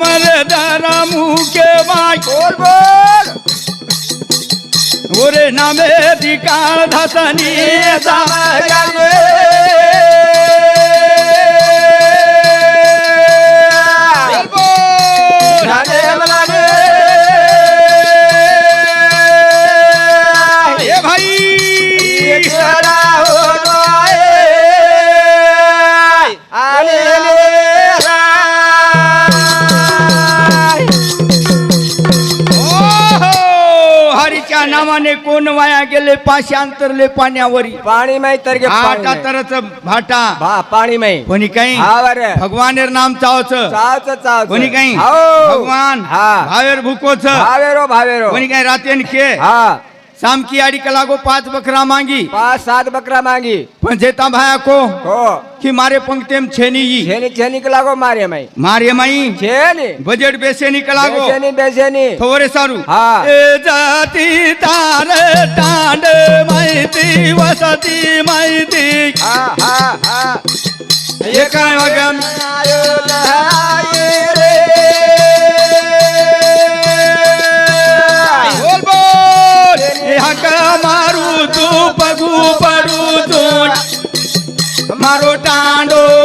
আমার দানা মুখে মাই করব ওরে নামে দিকার ধাতা নিয়ে যাবে नावाने कोण वाया गेले? पाशी अंतरले पाण्यावरी. पाणी माही तर घे पाणी तरच भाटा. भा पाणी माही कोणी काही? हा बरं. भगवानेर नाम चावच. चावच चावच. कोणी काही? हो. भगवान. हा. भावेर भुकोच. भावेरो भावेरो. कोणी काही रातेन खे हा. सामकी आडी कलागो पाच बकरा मांगी. पाच सात बकरा मागी. पण जेता भाया को? हो. कि मारे पंक्तेम छेनी यी छेनी छेनी के लागो मारे माही मारे माई? छेनी. बजेट बेसेनी कलागो बेसेनी बेसेनी. थोरे सारू. हा. ए जाती तार तांड माहिती वसती माहिती. हा हा हा. हे काय वगम बोल बोल हे हका मारू तू पगू पडू तू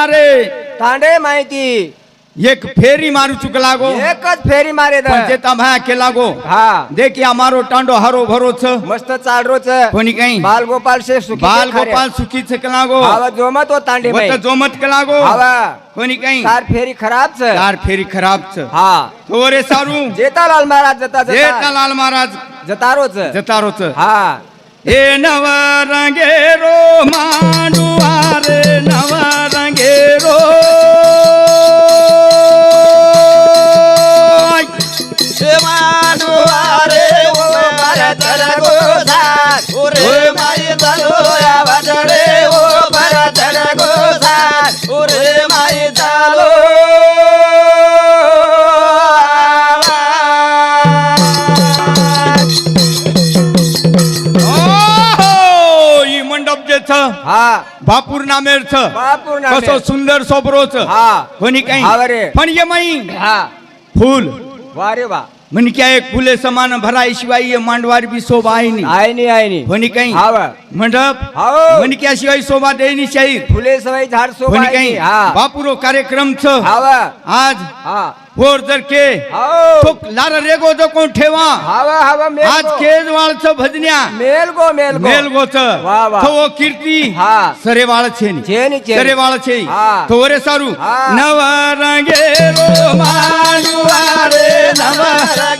रा रे तांडे माहिती। एक फेरी मारू चुकला गो एकच फेरी मारे जे तम्हा केला गो हा। देखी अमारो टांडो हरो भरो छ मस्त चालरो छ कोणी काही? बाल गोपाल से सुखी बाल गोपाल सुखी छ केला गो हवा जोमत हो तांडे मत जोमत केला गो हा कोणी काही? चार फेरी खराब छ चार फेरी खराब छ हा। तोरे सारू। जेतालाल महाराज जता जता। जेतालाल महाराज। जतारो छ जतारो छ हा। हे नव रंगेरो मांडुआ छ हा. बापूर नामेर छ बापूर कसो सुंदर सोबरो छ हा. कोणी काही. बरे. पण ये माई. हा. फूल. वारे वा. म्हणे क्या एक फुले समान भराई शिवाय ये मांडवार बी शोभा आहे नी. आहे नी आहे नी. कोणी काही हा. मंडप? हाओ. म्हणे क्या शिवाय शोभा देईनी शाहीर फुले सवय झाड कोणी आहे काही. हा. बापुरो कार्यक्रम छ. हा वा. आज हा. होर जर के. तो लार रेगो जो कोण ठेवा. हवा हवा मेल आज. केजवाळ छ भजन्या. मेल गो मेल गो. मेल गोच वा, वा. तो कीर्ती. हा. আমার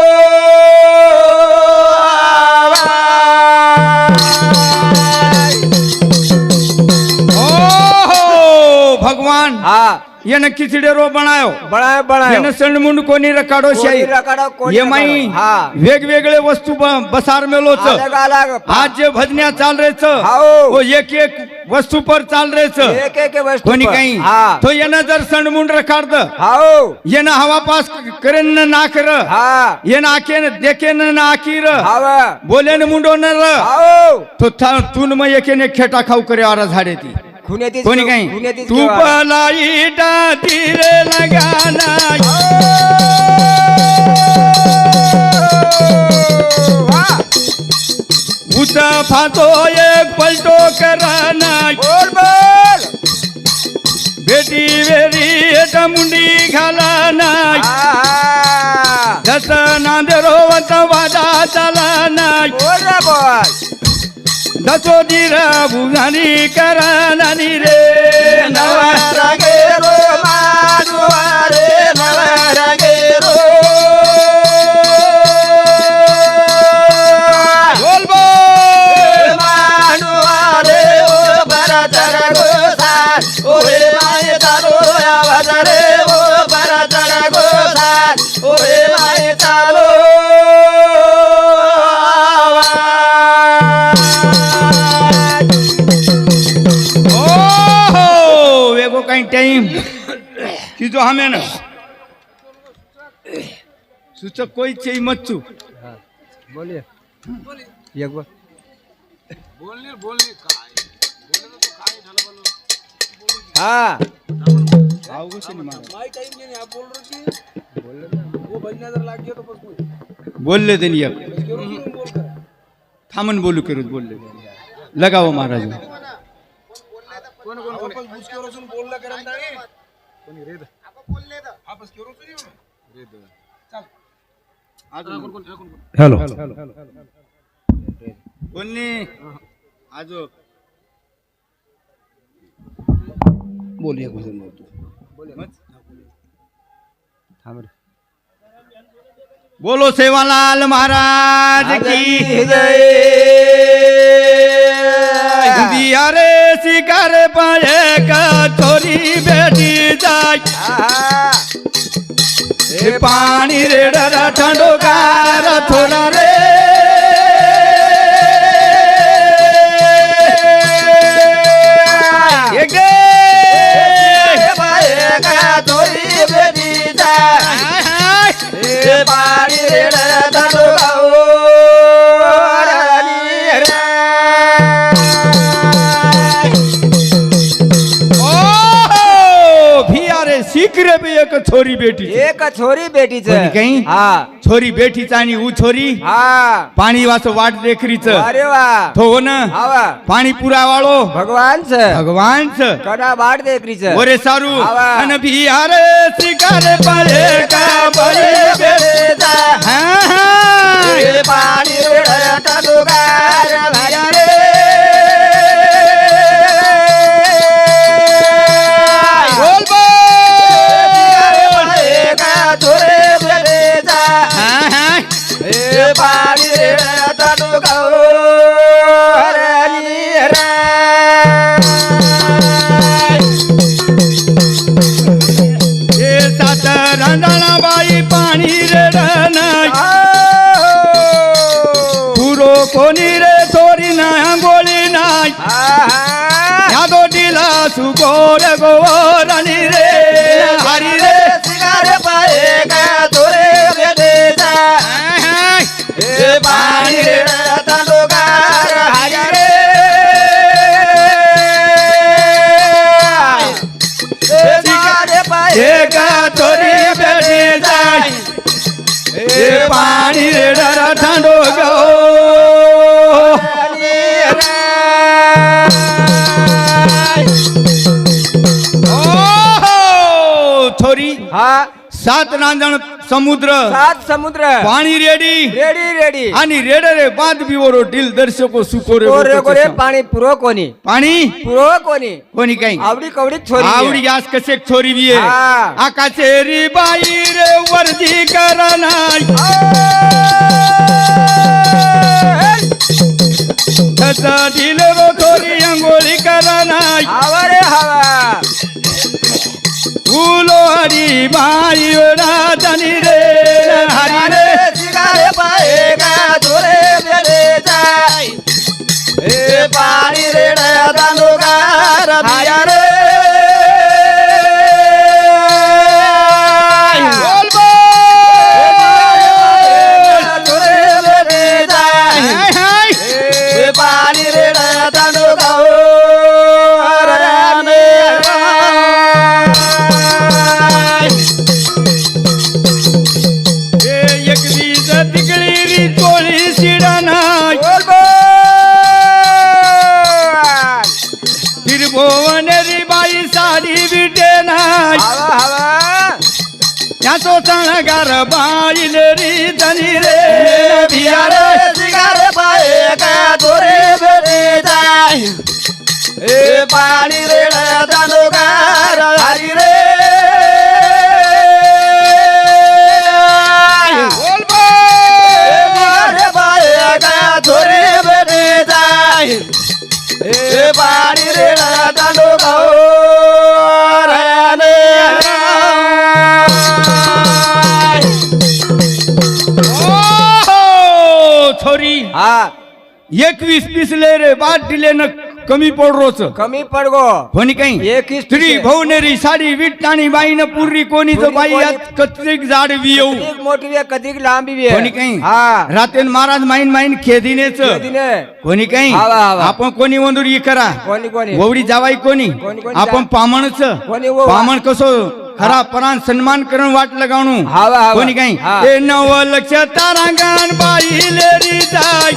येने किचडेरो बनायो बनाय बनाय येने सणमुंड कोणी रकाडो शाही वेगवेगळे वस्तू बसार मेलोच आज जे भजन्या चाल रेच हो एक एक वस्तू पर चाल रेच एक एक वस्तू कोणी काही तो येने जर सणमुंड रकाडत हो येने हवा पास करेन ना कर हा येने आके देखेन ना आकीर हा बोलेन मुंडो नर हाओ तो तुन म एकेने खेटा खाऊ करे आरा झाडे ती खुन्यातीच कोणी काही? तू? पलाई तीरे लगाना. उच फातो एक पलटो कराना बोल बोल. बेटी वेरी एट मुंडी घालाना. जस नांदेरो वादा चालाना बोल. दचोटी दसो दिरा करा करानानी रे. नवरा गेरो કઈ ટાઈમ? સીધો સામે ને સૂચક કોઈ છે એમ જ છું. બોલીએ. બોલીએ બોલને બોલને કાય બોલને તો કાય ઢલબલો. હા. લગાવો મહારાજ वेगो काही टाइम तिजो हमें ना सूचक कोई चई मच्छू बोलिए एक बार हाँ बोलले त्यांनी एक थांबून बोलू करू बोलले लगाव महाराज हॅलो बोलणे आजो बोल एक वचन बोल तू थांब रे. बोलो सेवालाल महाराज की जय दिया शिकार पाए का छोरी बेटी जाय आहा. हे पाणी रे डरा ठंडो गार थोडा रे एक छोरी बेटी एक छोरी बेटीच. कोणी काही? हा. छोरी बेटीचा आणि ऊ छोरी? हा. पाणी वाच वाट देखरीच. अरे वा. तो हो ना आवा पाणी पुरावाळो. भगवान च भगवानच. कडा बाट देखरीच. ओरे सारू. आवा. अन भियार शिकार पाळे का बळे बेटा हा. रांजणा बाई पाणी रेडन पुरो कोणी रे चोरी ना आंघोळी नाही ह्या दोटीला सुगोर गोवराणी रे हरी रे पाणी तांडोगार हरी रे हे का चोरी पाणी सात रांजण समुद्र सात समुद्र। पाणी रेडी। Ready ready. आणि रेड रे बांध बिवरो डिल दर्शको सुकोरे कोरे कोरे पाणी पुरो कोणी? पाणी? पुरो कोणी? कोणी काही? आवडी कवडी छोरी आवडी आज कसे छोरी बी आहे हा. आकाशेरी बाई रे वरजी ढिल रो थोरी अंघोळी करनाय हवा रे हवा। फुलोरी बाई राजनी रे हरी रे अरे शिकारे पाए का धोरे बेरे जाय ए पाणी रे तिरभुवन री बाई साडी विटे नाय हवा हवा त्याचो सणगार बाईल री धनी रे। भिया रे बियारे सिगारे पाए का दोरे बेटे जाय ए पाणी रे दानुगार हरी रे। एकवीस पिसले रे बाद दिले न कमी पडरोच. कमी पडगो. कोणी काही? एकवीस स्त्री. भवनेरी साडी विटाणी बाई न पुरी कोणी तो बाई. यात कत्रिक जाड वियऊ. कधीक मोठी वे कधीक लांबी वे कोणी काही? हा. रातेन महाराज माईन माईन खेदिनेच. दिने कोणी काही. आपण कोणी वंदुरी करा? कोणी कोणी? ववडी जावाई कोणी? आपण पामणच. पामण कसो खरा परान सन्मान करून वाट लगावणू. हावा, हावा. कोणी काही? हा. ते नव लक्ष तारांगण बाई लेरी जाय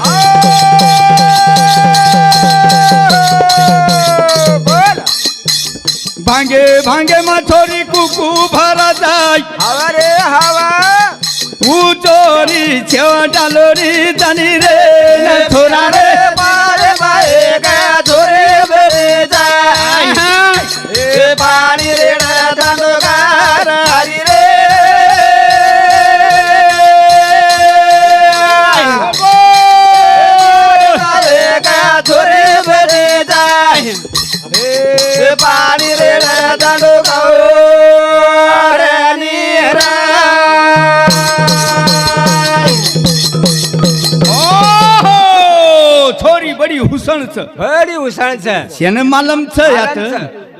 भांगे भांगे मथोरी कुकू भरा जाय हवा रे हवा. उचोरी छेव डालोरी जानी पाणी रे निरा ओ छोरी बडी हुसणच. बडी उसळचं शेन मालमच यात.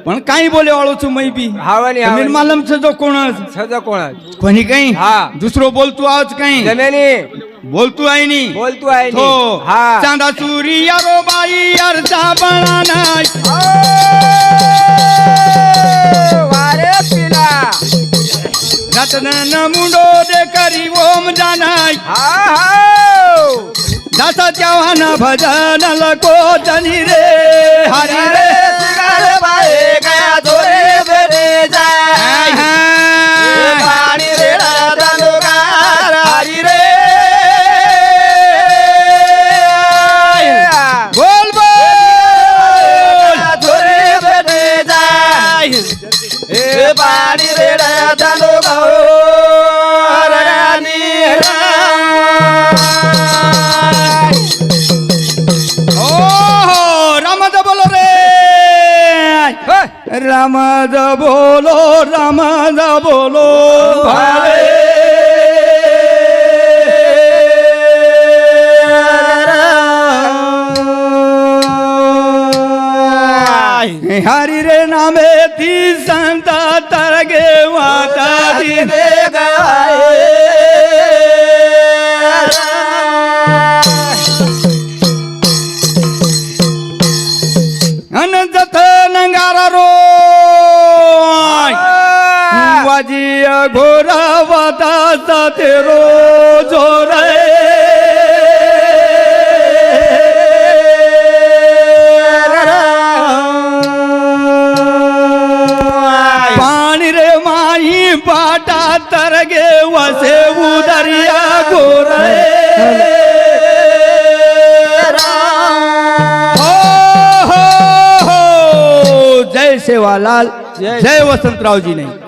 पण काही बोले वाळूच मै बी? हावानी मालमच जो कोण सज कोण कोणी काही? हा. दुसरो बोलतो आज काही? जमेनी. बोलतो आहे नी बोल तू आहे. हो. हा. चांदा चुरी यारो बाई यारचा बळा नाही रत्न मुंडो दे करी ओम जानाय हा हा। दासा चव्हाण भजन लको जनी रे। हरी रे सिगारे बाए गया धोरे बेरे जाय बोल धोरे बेरे जाय ए पाणी रे दानुगार निरा ओ रामद बोलो रे रामद बोलो रामद बोलो भावे हरी रे नामे ती संता तरगे माता दी सेवालाल। जय वसंतरावजी नाही।